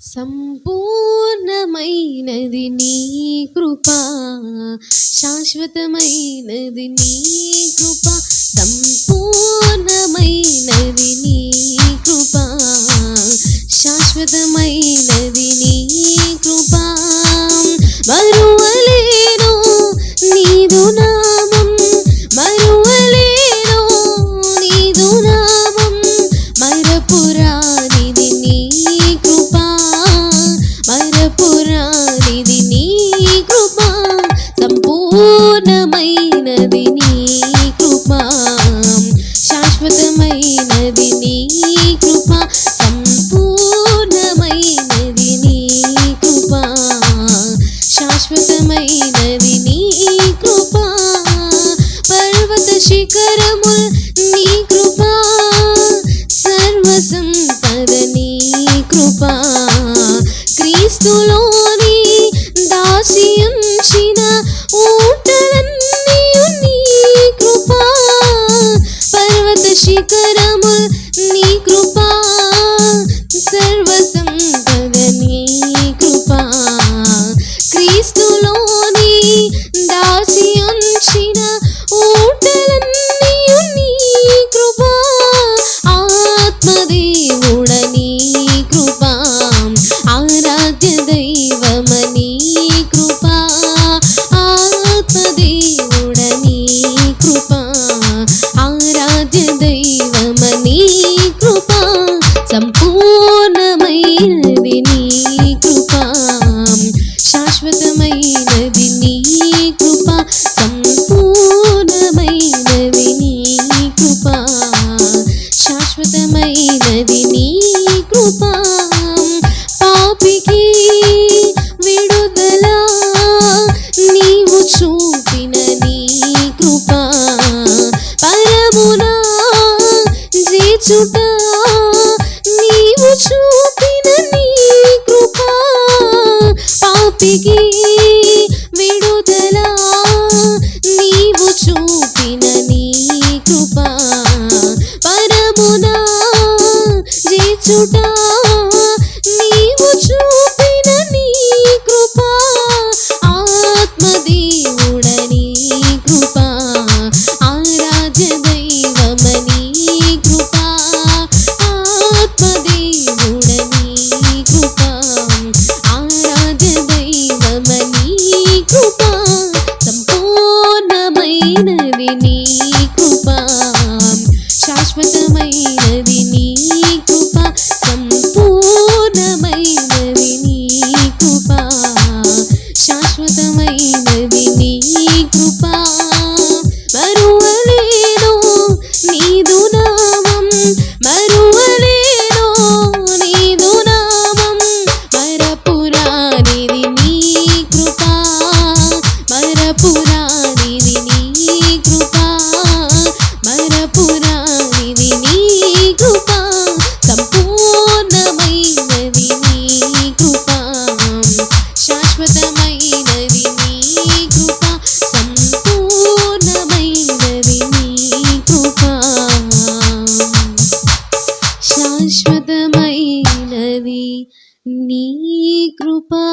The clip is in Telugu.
సంపూర్ణమైనది నీ కృప శాశ్వతమైనది నీ కృప సంపూర్ణమైనది నీ కృప శాశ్వతమైనది నీ కృప. మరు పరిపూర్ణమైనది నీ కృప. శాశ్వతమైనది నీ కృప. సంపూర్ణమైనది నీ కృప. శాశ్వతమైనది నీ కృప. పర్వత శిఖరముల్ करम ಪಿಗಿ ప్రసాదమైనది నీ కృపా